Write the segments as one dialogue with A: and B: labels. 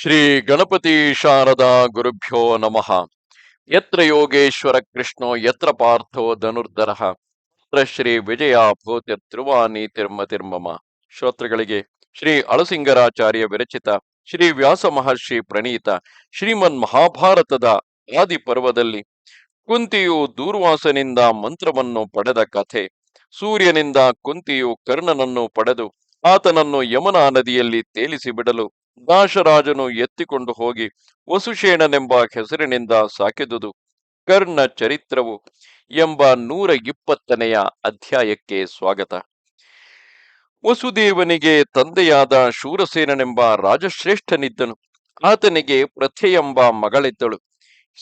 A: ಶ್ರೀ ಗಣಪತಿ ಶಾರದಾ ಗುರುಭ್ಯೋ ನಮಃ. ಯತ್ರ ಯೋಗೇಶ್ವರ ಕೃಷ್ಣೋ, ಯತ್ರ ಪಾರ್ಥೋ ಧನುರ್ಧರ. ತತ್ರ ಶ್ರೀ ವಿಜಯ ಭೂತಿ ತ್ರಿವಾನಿ ತಿರ್ಮ ತಿರ್ಮಮ. ಶ್ರೋತೃಗಳಿಗೆ ಶ್ರೀ ಅಳಸಿಂಗರಾಚಾರ್ಯ ವಿರಚಿತ, ಶ್ರೀ ವ್ಯಾಸ ಮಹರ್ಷಿ ಪ್ರಣೀತ, ಶ್ರೀಮನ್ ಮಹಾಭಾರತದ ಆದಿ ಪರ್ವದಲ್ಲಿ ಕುಂತಿಯು ದೂರ್ವಾಸನಿಂದ ಮಂತ್ರವನ್ನು ಪಡೆದ ಕಥೆ. ಸೂರ್ಯನಿಂದ ಕುಂತಿಯು ಕರ್ಣನನ್ನು ಪಡೆದು ಆತನನ್ನು ಯಮುನಾ ನದಿಯಲ್ಲಿ ತೇಲಿಸಿ ಬಿಡಲು ದಾಶರಾಜನು ಎತ್ತಿಕೊಂಡು ಹೋಗಿ ವಸುಶೇಣನೆಂಬ ಹೆಸರಿನಿಂದ ಸಾಕಿದುದು. ಕರ್ಣ ಚರಿತ್ರವು ಎಂಬ ನೂರ ಇಪ್ಪತ್ತನೆಯ ಅಧ್ಯಾಯಕ್ಕೆ ಸ್ವಾಗತ. ವಸುದೇವನಿಗೆ ತಂದೆಯಾದ ಶೂರಸೇನನೆಂಬ ರಾಜಶ್ರೇಷ್ಠನಿದ್ದನು. ಆತನಿಗೆ ಪ್ರಥೆಯೆಂಬ ಮಗಳಿದ್ದಳು.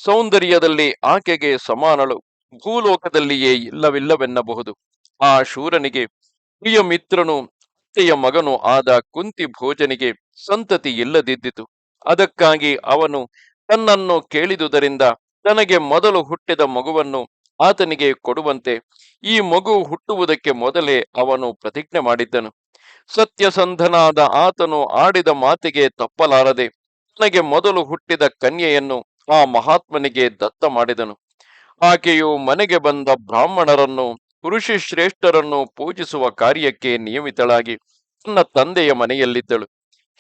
A: ಸೌಂದರ್ಯದಲ್ಲಿ ಆಕೆಗೆ ಸಮಾನಳು. ಭೂಲೋಕದಲ್ಲಿಯೇ ಇಲ್ಲವಿಲ್ಲವೆನ್ನಬಹುದು. ಆ ಶೂರನಿಗೆ ಪ್ರಿಯ ಮಿತ್ರನು ಅತ್ತೆಯ ಮಗನು ಆದ ಕುಂತಿ ಭೋಜನಿಗೆ ಸಂತತಿ ಇಲ್ಲದಿದ್ದಿತು. ಅದಕ್ಕಾಗಿ ಅವನು ತನ್ನನ್ನು ಕೇಳಿದುದರಿಂದ ತನಗೆ ಮೊದಲು ಹುಟ್ಟಿದ ಮಗುವನ್ನು ಆತನಿಗೆ ಕೊಡುವಂತೆ ಈ ಮಗು ಹುಟ್ಟುವುದಕ್ಕೆ ಮೊದಲೇ ಅವನು ಪ್ರತಿಜ್ಞೆ ಮಾಡಿದ್ದನು. ಸತ್ಯಸಂಧನಾದ ಆತನು ಆಡಿದ ಮಾತಿಗೆ ತಪ್ಪಲಾರದೆ ತನಗೆ ಮೊದಲು ಹುಟ್ಟಿದ ಕನ್ಯೆಯನ್ನು ಆ ಮಹಾತ್ಮನಿಗೆ ದತ್ತ ಮಾಡಿದನು. ಆಕೆಯು ಮನೆಗೆ ಬಂದ ಬ್ರಾಹ್ಮಣರನ್ನು ಋಷಿ ಶ್ರೇಷ್ಠರನ್ನು ಪೂಜಿಸುವ ಕಾರ್ಯಕ್ಕೆ ನಿಯಮಿತಳಾಗಿ ತನ್ನ ತಂದೆಯ ಮನೆಯಲ್ಲಿದ್ದಳು.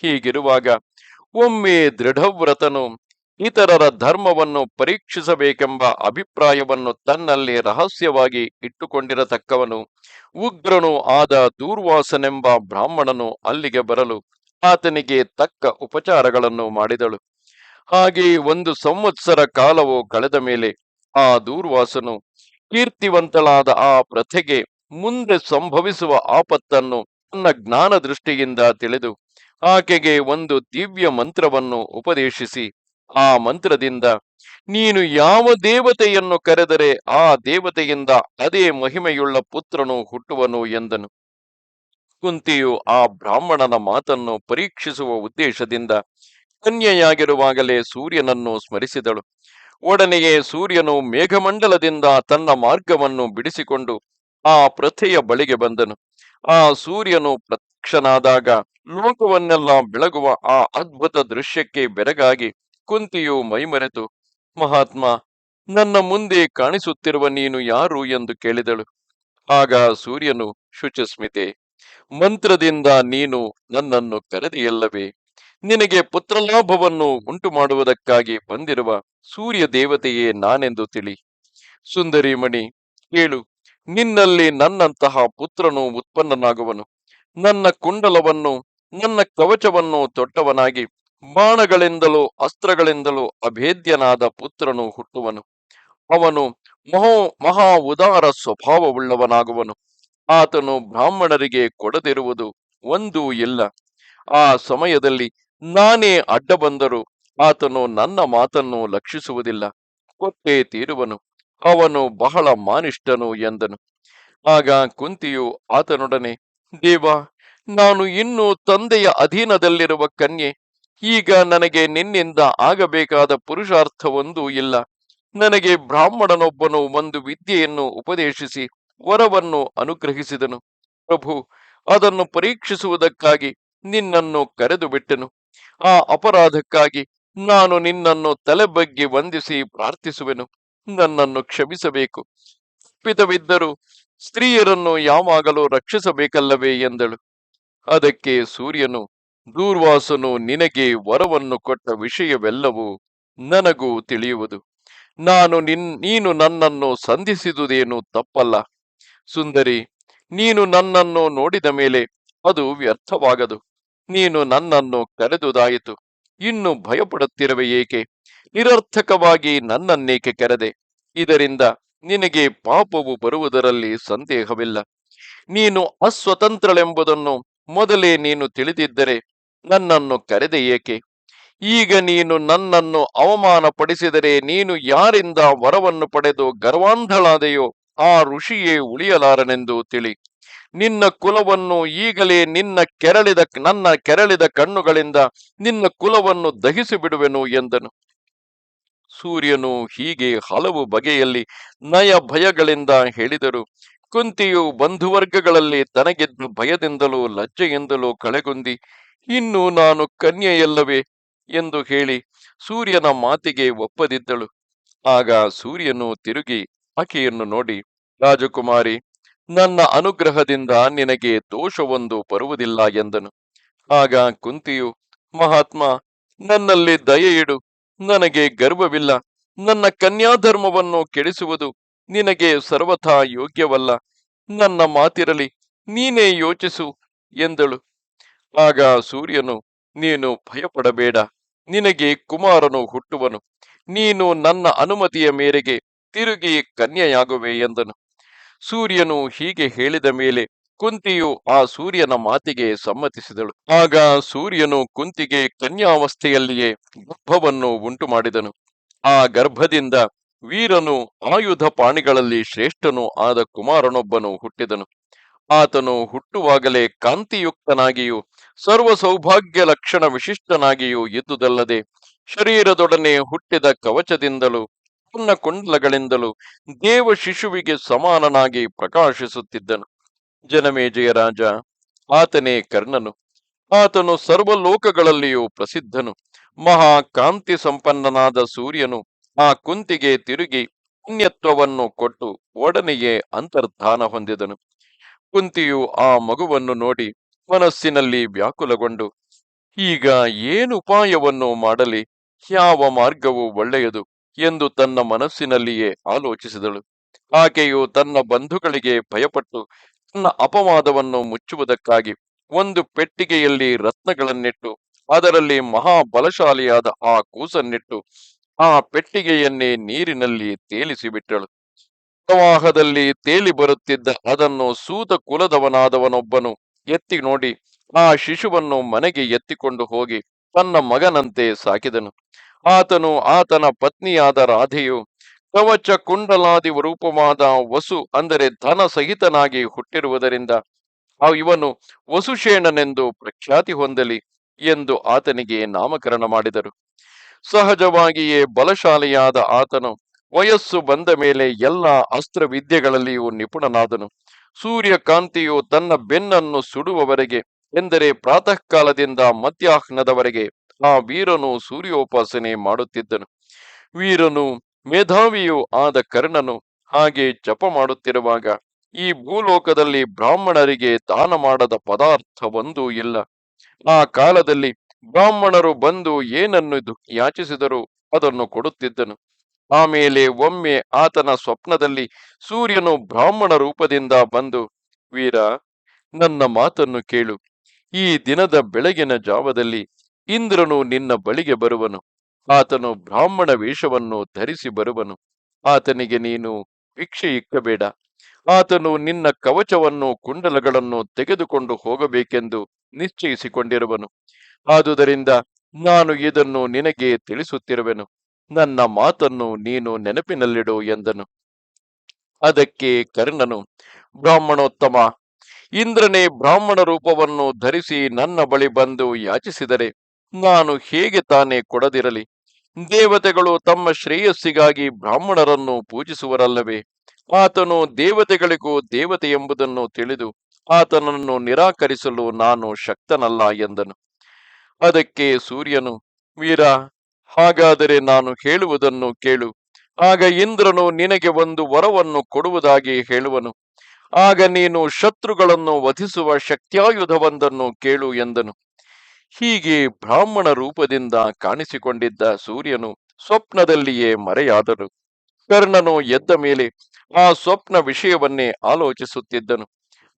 A: ಹೀಗಿರುವಾಗ ಒಮ್ಮೆ ದೃಢವ್ರತನು ಇತರರ ಧರ್ಮವನ್ನು ಪರೀಕ್ಷಿಸಬೇಕೆಂಬ ಅಭಿಪ್ರಾಯವನ್ನು ತನ್ನಲ್ಲಿ ರಹಸ್ಯವಾಗಿ ಇಟ್ಟುಕೊಂಡಿರತಕ್ಕವನು ಉಗ್ರನು ಆದ ದೂರ್ವಾಸನೆಂಬ ಬ್ರಾಹ್ಮಣನು ಅಲ್ಲಿಗೆ ಬರಲು ಆತನಿಗೆ ತಕ್ಕ ಉಪಚಾರಗಳನ್ನು ಮಾಡಿದಳು. ಹಾಗೆ ಒಂದು ಸಂವತ್ಸರ ಕಾಲವು ಕಳೆದ ಮೇಲೆ ಆ ದೂರ್ವಾಸನು ಕೀರ್ತಿವಂತಳಾದ ಆ ಪ್ರಥೆಗೆ ಮುಂದೆ ಸಂಭವಿಸುವ ಆಪತ್ತನ್ನು ತನ್ನ ಜ್ಞಾನ ದೃಷ್ಟಿಯಿಂದ ತಿಳಿದು ಆಕೆಗೆ ಒಂದು ದಿವ್ಯ ಮಂತ್ರವನ್ನು ಉಪದೇಶಿಸಿ, ಆ ಮಂತ್ರದಿಂದ, ನೀನು ಯಾವ ದೇವತೆಯನ್ನು ಕರೆದರೆ ಆ ದೇವತೆಯಿಂದ ಅದೇ ಮಹಿಮೆಯುಳ್ಳ ಪುತ್ರನು ಹುಟ್ಟುವನು ಎಂದನು. ಕುಂತಿಯು ಆ ಬ್ರಾಹ್ಮಣನ ಮಾತನ್ನು ಪರೀಕ್ಷಿಸುವ ಉದ್ದೇಶದಿಂದ ಕನ್ಯೆಯಾಗಿರುವಾಗಲೇ ಸೂರ್ಯನನ್ನು ಸ್ಮರಿಸಿದಳು. ಒಡನೆಯೇ ಸೂರ್ಯನು ಮೇಘಮಂಡಲದಿಂದ ತನ್ನ ಮಾರ್ಗವನ್ನು ಬಿಡಿಸಿಕೊಂಡು ಆ ಪ್ರಥೆಯ ಬಳಿಗೆ ಬಂದನು. ಆ ಸೂರ್ಯನು ಪ್ರತ್ಯಕ್ಷನಾದಾಗ ಲೋಕವನ್ನೆಲ್ಲ ಬೆಳಗುವ ಆ ಅದ್ಭುತ ದೃಶ್ಯಕ್ಕೆ ಬೆರಗಾಗಿ ಕುಂತಿಯು ಮೈಮರೆತು, ಮಹಾತ್ಮ, ನನ್ನ ಮುಂದೆ ಕಾಣಿಸುತ್ತಿರುವ ನೀನು ಯಾರು? ಎಂದು ಕೇಳಿದಳು. ಆಗ ಸೂರ್ಯನು, ಶುಚಸ್ಮಿತೆ, ಮಂತ್ರದಿಂದ ನೀನು ನನ್ನನ್ನು ಕರೆದೆಯಲ್ಲವೇ? ನಿನಗೆ ಪುತ್ರಲಾಭವನ್ನು ಉಂಟು ಮಾಡುವುದಕ್ಕಾಗಿ ಬಂದಿರುವ ಸೂರ್ಯ ದೇವತೆಯೇ ನಾನೆಂದು ತಿಳಿ. ಸುಂದರಿ ಮಣಿ ಕೇಳು ನಿನ್ನಲ್ಲಿ ನನ್ನಂತಹ ಪುತ್ರನು ಉತ್ಪನ್ನನಾಗುವನು. ನನ್ನ ಕುಂಡಲವನ್ನು, ನನ್ನ ಕವಚವನ್ನು ತೊಟ್ಟವನಾಗಿ ಬಾಣಗಳಿಂದಲೂ ಅಸ್ತ್ರಗಳಿಂದಲೂ ಅಭೇದ್ಯನಾದ ಪುತ್ರನು ಹುಟ್ಟುವನು. ಅವನು ಮಹೋ, ಮಹಾ ಉದಾರ ಸ್ವಭಾವವುಳ್ಳವನಾಗುವನು. ಆತನು ಬ್ರಾಹ್ಮಣರಿಗೆ ಕೊಡದಿರುವುದು ಒಂದೂ ಇಲ್ಲ. ಆ ಸಮಯದಲ್ಲಿ ನಾನೇ ಅಡ್ಡ ಬಂದರು ಆತನು ನನ್ನ ಮಾತನ್ನು ಲಕ್ಷಿಸುವುದಿಲ್ಲ. ಕೊಟ್ಟೇ ತೀರುವನು. ಅವನು ಬಹಳ ಮಾನಿಷ್ಟನು ಎಂದನು. ಆಗ ಕುಂತಿಯು ಆತನೊಡನೆ, ದೇವ, ನಾನು ಇನ್ನೂ ತಂದೆಯ ಅಧೀನದಲ್ಲಿರುವ ಕನ್ಯೆ. ಈಗ ನನಗೆ ನಿನ್ನಿಂದ ಆಗಬೇಕಾದ ಪುರುಷಾರ್ಥವೊಂದೂ ಇಲ್ಲ. ನನಗೆ ಬ್ರಾಹ್ಮಣನೊಬ್ಬನು ಒಂದು ವಿದ್ಯೆಯನ್ನು ಉಪದೇಶಿಸಿ ವರವನ್ನು ಅನುಗ್ರಹಿಸಿದನು. ಪ್ರಭು, ಅದನ್ನು ಪರೀಕ್ಷಿಸುವುದಕ್ಕಾಗಿ ನಿನ್ನನ್ನು ಕರೆದು ಬಿಟ್ಟೆನು ಆ ಅಪರಾಧಕ್ಕಾಗಿ ನಾನು ನಿನ್ನನ್ನು ತಲೆ ಬಗ್ಗಿ ವಂದಿಸಿ ಪ್ರಾರ್ಥಿಸುವೆನು. ನನ್ನನ್ನು ಕ್ಷಮಿಸಬೇಕು. ತಪ್ಪಿತವಿದ್ದರೂ ಸ್ತ್ರೀಯರನ್ನು ಯಾವಾಗಲೂ ರಕ್ಷಿಸಬೇಕಲ್ಲವೇ ಎಂದಳು. ಅದಕ್ಕೆ ಸೂರ್ಯನು, ದೂರ್ವಾಸನು ನಿನಗೆ ವರವನ್ನು ಕೊಟ್ಟ ವಿಷಯವೆಲ್ಲವೂ ನನಗೂ ತಿಳಿಯುವುದು. ನಾನು ನಿನ್, ನೀನು ನನ್ನನ್ನು ಸಂಧಿಸಿದುದೇನು ತಪ್ಪಲ್ಲ. ಸುಂದರಿ, ನೀನು ನನ್ನನ್ನು ನೋಡಿದ ಮೇಲೆ ಅದು ವ್ಯರ್ಥವಾಗದು. ನೀನು ನನ್ನನ್ನು ಕರೆದುದಾಯಿತು. ಇನ್ನು ಭಯಪಡುತ್ತಿರುವೆ ಏಕೆ? ನಿರರ್ಥಕವಾಗಿ ನನ್ನನ್ನೇಕೆ ಕರೆದೆ? ಇದರಿಂದ ನಿನಗೆ ಪಾಪವು ಬರುವುದರಲ್ಲಿ ಸಂದೇಹವಿಲ್ಲ. ನೀನು ಅಸ್ವತಂತ್ರಳೆಂಬುದನ್ನು ಮೊದಲೇ ನೀನು ತಿಳಿದಿದ್ದರೆ ನನ್ನನ್ನು ಕರೆದೆ ಏಕೆ? ಈಗ ನೀನು ನನ್ನನ್ನು ಅವಮಾನಪಡಿಸಿದರೆ ನೀನು ಯಾರಿಂದ ವರವನ್ನು ಪಡೆದು ಗರ್ವಾಂಧಳಾದೆಯೋ ಆ ಋಷಿಯೇ ಉಳಿಯಲಾರನೆಂದು ತಿಳಿ. ನಿನ್ನ ಕುಲವನ್ನು ಈಗಲೇ ನಿನ್ನ ಕೆರಳಿದ, ನನ್ನ ಕೆರಳಿದ ಕಣ್ಣುಗಳಿಂದ ನಿನ್ನ ಕುಲವನ್ನು ದಹಿಸಿ ಬಿಡುವೆನು ಎಂದನು. ಸೂರ್ಯನು ಹೀಗೆ ಹಲವು ಬಗೆಯಲ್ಲಿ ನಯ ಭಯಗಳಿಂದ ಹೇಳಿದರು. ಕುಂತಿಯು ಬಂಧುವರ್ಗಗಳಲ್ಲಿ ತನಗೆದ್ದು ಭಯದಿಂದಲೂ ಲಜ್ಜೆಯಿಂದಲೂ ಕಳೆಗುಂದಿ, ಇನ್ನು ನಾನು ಕನ್ಯೆಯಲ್ಲವೇ? ಎಂದು ಹೇಳಿ ಸೂರ್ಯನ ಮಾತಿಗೆ ಒಪ್ಪದಿದ್ದಳು. ಆಗ ಸೂರ್ಯನು ತಿರುಗಿ ಆಕೆಯನ್ನು ನೋಡಿ, ರಾಜಕುಮಾರಿ ನನ್ನ ಅನುಗ್ರಹದಿಂದ ನಿನಗೆ ದೋಷವೊಂದು ಬರುವುದಿಲ್ಲ ಎಂದನು. ಆಗ ಕುಂತಿಯು, ಮಹಾತ್ಮ, ನನ್ನಲ್ಲಿ ದಯೆ ಇಡು. ನನಗೆ ಗರ್ವವಿಲ್ಲ. ನನ್ನ ಕನ್ಯಾಧರ್ಮವನ್ನು ಕೆಡಿಸುವುದು ನಿನಗೆ ಸರ್ವಥಾ ಯೋಗ್ಯವಲ್ಲ. ನನ್ನ ಮಾತಿರಲಿ, ನೀನೇ ಯೋಚಿಸು, ಎಂದಳು. ಆಗ ಸೂರ್ಯನು, ನೀನು ಭಯಪಡಬೇಡ. ನಿನಗೆ ಕುಮಾರನು ಹುಟ್ಟುವನು. ನೀನು ನನ್ನ ಅನುಮತಿಯ ಮೇರೆಗೆ ತಿರುಗಿ ಕನ್ಯೆಯಾಗುವೆ, ಎಂದನು. ಸೂರ್ಯನು ಹೀಗೆ ಹೇಳಿದ ಮೇಲೆ ಕುಂತಿಯು ಆ ಸೂರ್ಯನ ಮಾತಿಗೆ ಸಮ್ಮತಿಸಿದಳು. ಆಗ ಸೂರ್ಯನು ಕುಂತಿಗೆ ಕನ್ಯಾವಸ್ಥೆಯಲ್ಲಿಯೇ ಗರ್ಭವನ್ನು ಉಂಟು ಮಾಡಿದನು ಆ ಗರ್ಭದಿಂದ ವೀರನು ಆಯುಧ ಪಾಣಿಗಳಲ್ಲಿ ಶ್ರೇಷ್ಠನು ಆದ ಕುಮಾರನೊಬ್ಬನು ಹುಟ್ಟಿದನು. ಆತನು ಹುಟ್ಟುವಾಗಲೇ ಕಾಂತಿಯುಕ್ತನಾಗಿಯೂ, ಸರ್ವ ಸೌಭಾಗ್ಯ ಲಕ್ಷಣ ವಿಶಿಷ್ಟನಾಗಿಯೂ ಇದ್ದುದಲ್ಲದೆ, ಶರೀರದೊಡನೆ ಹುಟ್ಟಿದ ಕವಚದಿಂದಲೂ ಪುನ್ನ ಕುಂಡಲಗಳಿಂದಲೂ ದೇವ ಶಿಶುವಿಗೆ ಸಮಾನನಾಗಿ ಪ್ರಕಾಶಿಸುತ್ತಿದ್ದನು. ಜನಮೇಜಯ ರಾಜ, ಆತನೇ ಕರ್ಣನು. ಆತನು ಸರ್ವಲೋಕಗಳಲ್ಲಿಯೂ ಪ್ರಸಿದ್ಧನು. ಮಹಾ ಕಾಂತಿ ಸಂಪನ್ನನಾದ ಸೂರ್ಯನು ಆ ಕುಂತಿಗೆ ತಿರುಗಿ ಪುಣ್ಯತ್ವವನ್ನು ಕೊಟ್ಟು ಒಡನೆಯೇ ಅಂತರ್ಧಾನ ಹೊಂದಿದನು. ಕುಂತಿಯು ಆ ಮಗುವನ್ನು ನೋಡಿ ಮನಸ್ಸಿನಲ್ಲಿ ವ್ಯಾಕುಲಗೊಂಡು, ಈಗ ಏನು ಉಪಾಯವನ್ನು ಮಾಡಲಿ? ಯಾವ ಮಾರ್ಗವು ಒಳ್ಳೆಯದು? ಎಂದು ತನ್ನ ಮನಸ್ಸಿನಲ್ಲಿಯೇ ಆಲೋಚಿಸಿದಳು. ಆಕೆಯು ತನ್ನ ಬಂಧುಗಳಿಗೆ ಭಯಪಟ್ಟು ತನ್ನ ಅಪವಾದವನ್ನು ಮುಚ್ಚುವುದಕ್ಕಾಗಿ ಒಂದು ಪೆಟ್ಟಿಗೆಯಲ್ಲಿ ರತ್ನಗಳನ್ನಿಟ್ಟು, ಅದರಲ್ಲಿ ಮಹಾಬಲಶಾಲಿಯಾದ ಆ ಕೂಸನ್ನಿಟ್ಟು ಆ ಪೆಟ್ಟಿಗೆಯನ್ನೇ ನೀರಿನಲ್ಲಿ ತೇಲಿಸಿ ಬಿಟ್ಟಳು ಪ್ರವಾಹದಲ್ಲಿ ತೇಲಿ ಬರುತ್ತಿದ್ದ ಅದನ್ನು ಸೂತ ಕುಲದವನಾದವನೊಬ್ಬನು ಎತ್ತಿ ನೋಡಿ ಆ ಶಿಶುವನ್ನು ಮನೆಗೆ ಎತ್ತಿಕೊಂಡು ಹೋಗಿ ತನ್ನ ಮಗನಂತೆ ಸಾಕಿದನು. ಆತನು ಆತನ ಪತ್ನಿಯಾದ ರಾಧೆಯು, ಕವಚ ಕುಂಡಲಾದಿ ರೂಪವಾದ ವಸು ಅಂದರೆ ಧನ ಸಹಿತನಾಗಿ ಹುಟ್ಟಿರುವುದರಿಂದ, ಆ ಇವನು ವಸುಶೇಣನೆಂದು ಪ್ರಖ್ಯಾತಿ ಹೊಂದಲಿ ಎಂದು ಆತನಿಗೆ ನಾಮಕರಣ ಮಾಡಿದರು. ಸಹಜವಾಗಿಯೇ ಬಲಶಾಲಿಯಾದ ಆತನು ವಯಸ್ಸು ಬಂದ ಮೇಲೆ ಎಲ್ಲ ಅಸ್ತ್ರವಿದ್ಯೆಗಳಲ್ಲಿಯೂ ನಿಪುಣನಾದನು. ಸೂರ್ಯಕಾಂತಿಯು ತನ್ನ ಬೆನ್ನನ್ನು ಸುಡುವವರೆಗೆ, ಎಂದರೆ ಪ್ರಾತಃ ಕಾಲದಿಂದ ಮಧ್ಯಾಹ್ನದವರೆಗೆ ಆ ವೀರನು ಸೂರ್ಯೋಪಾಸನೆ ಮಾಡುತ್ತಿದ್ದನು. ವೀರನು ಮೇಧಾವಿಯೂ ಆದ ಕರ್ಣನು ಹಾಗೆ ಜಪ ಮಾಡುತ್ತಿರುವಾಗ ಈ ಭೂಲೋಕದಲ್ಲಿ ಬ್ರಾಹ್ಮಣರಿಗೆ ದಾನ ಮಾಡದ ಪದಾರ್ಥವೊಂದೂ ಇಲ್ಲ. ಆ ಕಾಲದಲ್ಲಿ ಬ್ರಾಹ್ಮಣರು ಬಂದು ಏನನ್ನು ಯಾಚಿಸಿದರೂ ಅದನ್ನು ಕೊಡುತ್ತಿದ್ದನು. ಆಮೇಲೆ ಒಮ್ಮೆ ಆತನ ಸ್ವಪ್ನದಲ್ಲಿ ಸೂರ್ಯನು ಬ್ರಾಹ್ಮಣ ರೂಪದಿಂದ ಬಂದು, ವೀರ, ನನ್ನ ಮಾತನ್ನು ಕೇಳು. ಈ ದಿನದ ಬೆಳಗಿನ ಜಾವದಲ್ಲಿ ಇಂದ್ರನು ನಿನ್ನ ಬಳಿಗೆ ಬರುವನು. ಆತನು ಬ್ರಾಹ್ಮಣ ವೇಷವನ್ನು ಧರಿಸಿ ಬರುವನು. ಆತನಿಗೆ ನೀನು ಭಿಕ್ಷೆ ಇಕ್ಕಬೇಡ. ಆತನು ನಿನ್ನ ಕವಚವನ್ನು ಕುಂಡಲಗಳನ್ನು ತೆಗೆದುಕೊಂಡು ಹೋಗಬೇಕೆಂದು ನಿಶ್ಚಯಿಸಿಕೊಂಡಿರುವನು. ಆದುದರಿಂದ ನಾನು ಇದನ್ನು ನಿನಗೆ ತಿಳಿಸುತ್ತಿರುವೆನು. ನನ್ನ ಮಾತನ್ನು ನೀನು ನೆನಪಿನಲ್ಲಿಡು ಎಂದನು. ಅದಕ್ಕೆ ಕರ್ಣನು, ಬ್ರಾಹ್ಮಣೋತ್ತಮ, ಇಂದ್ರನೇ ಬ್ರಾಹ್ಮಣ ರೂಪವನ್ನು ಧರಿಸಿ ನನ್ನ ಬಳಿ ಬಂದು ಯಾಚಿಸಿದರೆ ನಾನು ಹೇಗೆ ತಾನೇ ಕೊಡದಿರಲಿ? ದೇವತೆಗಳು ತಮ್ಮ ಶ್ರೇಯಸ್ಸಿಗಾಗಿ ಬ್ರಾಹ್ಮಣರನ್ನು ಪೂಜಿಸುವರಲ್ಲವೇ? ಆತನು ದೇವತೆಗಳಿಗೂ ದೇವತೆ ಎಂಬುದನ್ನು ತಿಳಿದು ಆತನನ್ನು ನಿರಾಕರಿಸಲು ನಾನು ಶಕ್ತನಲ್ಲ ಎಂದನು. ಅದಕ್ಕೆ ಸೂರ್ಯನು, ವೀರ, ಹಾಗಾದರೆ ನಾನು ಹೇಳುವುದನ್ನು ಕೇಳು. ಆಗ ಇಂದ್ರನು ನಿನಗೆ ಒಂದು ವರವನ್ನು ಕೊಡುವುದಾಗಿ ಹೇಳುವನು. ಆಗ ನೀನು ಶತ್ರುಗಳನ್ನು ವಧಿಸುವ ಶಕ್ತ್ಯಾಯುಧವೊಂದನ್ನು ಕೇಳು ಎಂದನು. ಹೀಗೆ ಬ್ರಾಹ್ಮಣ ರೂಪದಿಂದ ಕಾಣಿಸಿಕೊಂಡಿದ್ದ ಸೂರ್ಯನು ಸ್ವಪ್ನದಲ್ಲಿಯೇ ಮರೆಯಾದನು. ಕರ್ಣನು ಎದ್ದ ಮೇಲೆ ಆ ಸ್ವಪ್ನ ವಿಷಯವನ್ನೇ ಆಲೋಚಿಸುತ್ತಿದ್ದನು.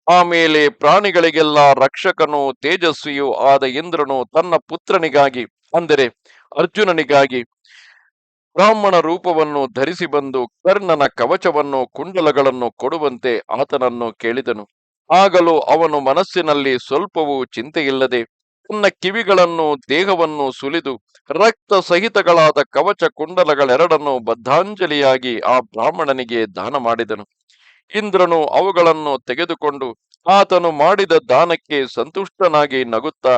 A: ಆಮೇಲೆ ಪ್ರಾಣಿಗಳಿಗೆಲ್ಲ ರಕ್ಷಕನು ತೇಜಸ್ವಿಯೂ ಆದ ಇಂದ್ರನು ತನ್ನ ಪುತ್ರನಿಗಾಗಿ, ಅಂದರೆ ಅರ್ಜುನನಿಗಾಗಿ ಬ್ರಾಹ್ಮಣ ರೂಪವನ್ನು ಧರಿಸಿ ಬಂದು ಕರ್ಣನ ಕವಚವನ್ನು ಕುಂಡಲಗಳನ್ನು ಕೊಡುವಂತೆ ಆತನನ್ನು ಕೇಳಿದನು. ಆಗಲೂ ಅವನು ಮನಸ್ಸಿನಲ್ಲಿ ಸ್ವಲ್ಪವೂ ಚಿಂತೆಯಿಲ್ಲದೆ ತನ್ನ ಕಿವಿಗಳನ್ನು, ದೇಹವನ್ನು ಸುಲಿದು ರಕ್ತ ಸಹಿತಗಳಾದ ಕವಚ ಕುಂಡಲಗಳೆರಡನ್ನು ಬದ್ಧಾಂಜಲಿಯಾಗಿ ಆ ಬ್ರಾಹ್ಮಣನಿಗೆ ದಾನ ಮಾಡಿದನು. ಇಂದ್ರನು ಅವುಗಳನ್ನು ತೆಗೆದುಕೊಂಡು ಆತನು ಮಾಡಿದ ದಾನಕ್ಕೆ ಸಂತುಷ್ಟನಾಗಿ ನಗುತ್ತಾ,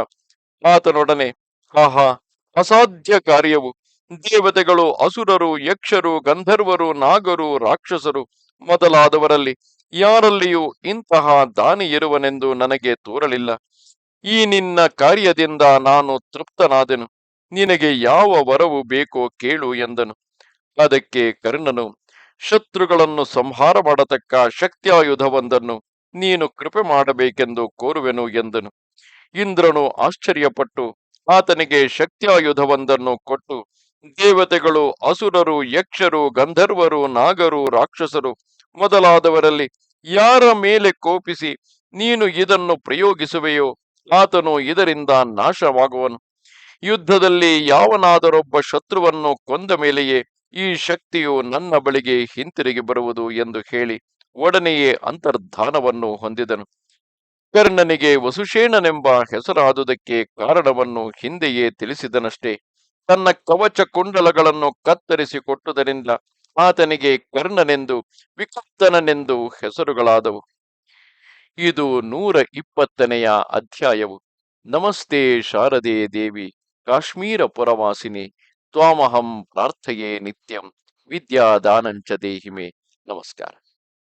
A: ಆತನೊಡನೆ, ಆಹಾ, ಅಸಾಧ್ಯ ಕಾರ್ಯವು. ದೇವತೆಗಳು, ಅಸುರರು, ಯಕ್ಷರು, ಗಂಧರ್ವರು, ನಾಗರು, ರಾಕ್ಷಸರು ಮೊದಲಾದವರಲ್ಲಿ ಯಾರಲ್ಲಿಯೂ ಇಂತಹ ದಾನಿ ಇರುವನೆಂದು ನನಗೆ ತೋರಲಿಲ್ಲ. ಈ ನಿನ್ನ ಕಾರ್ಯದಿಂದ ನಾನು ತೃಪ್ತನಾದೆನು. ನಿನಗೆ ಯಾವ ವರವು ಬೇಕೋ ಕೇಳು ಎಂದನು. ಅದಕ್ಕೆ ಕರ್ಣನು, ಶತ್ರುಗಳನ್ನು ಸಂಹಾರ ಮಾಡತಕ್ಕ ಶಕ್ತಿಯಾಯುಧವೊಂದನ್ನು ನೀನು ಕೃಪೆ ಮಾಡಬೇಕೆಂದು ಕೋರುವೆನು ಎಂದನು. ಇಂದ್ರನು ಆಶ್ಚರ್ಯಪಟ್ಟು, ಆತನಿಗೆ ಶಕ್ತಿಯಾಯುಧವೊಂದನ್ನು ಕೊಟ್ಟು, ದೇವತೆಗಳು, ಅಸುರರು, ಯಕ್ಷರು, ಗಂಧರ್ವರು, ನಾಗರು, ರಾಕ್ಷಸರು ಮೊದಲಾದವರಲ್ಲಿ ಯಾರ ಮೇಲೆ ಕೋಪಿಸಿ ನೀನು ಇದನ್ನು ಪ್ರಯೋಗಿಸುವೆಯೋ ಆತನು ಇದರಿಂದ ನಾಶವಾಗುವನು. ಯುದ್ಧದಲ್ಲಿ ಯಾವನಾದರೊಬ್ಬ ಶತ್ರುವನ್ನು ಕೊಂದ ಮೇಲೆಯೇ ಈ ಶಕ್ತಿಯು ನನ್ನ ಬಳಿಗೆ ಹಿಂತಿರುಗಿ ಬರುವುದು ಎಂದು ಹೇಳಿ ಒಡನೆಯೇ ಅಂತರ್ಧಾನವನ್ನು ಹೊಂದಿದನು. ಕರ್ಣನಿಗೆ ವಸುಷೇಣನೆಂಬ ಹೆಸರಾದುದಕ್ಕೆ ಕಾರಣವನ್ನು ಹಿಂದೆಯೇ ತಿಳಿಸಿದನಷ್ಟೇ. ತನ್ನ ಕವಚ ಕುಂಡಲಗಳನ್ನು ಕತ್ತರಿಸಿ ಕೊಟ್ಟುದರಿಂದ ಆತನಿಗೆ ಕರ್ಣನೆಂದು, ವಿಕರ್ತನನೆಂದು ಹೆಸರುಗಳಾದವು. ಇದು ನೂರ ಇಪ್ಪತ್ತನೆಯ ಅಧ್ಯಾಯವು. ನಮಸ್ತೆ ಶಾರದೆ ದೇವಿ, ಕಾಶ್ಮೀರ ಪುರವಾಸಿನಿ, ತ್ವಾಮಹಂ ಪ್ರಾರ್ಥೆಯೇ ನಿತ್ಯಂ, ವಿದ್ಯಾದಾನಂಚ ದೇಹಿಮೆ. ನಮಸ್ಕಾರ.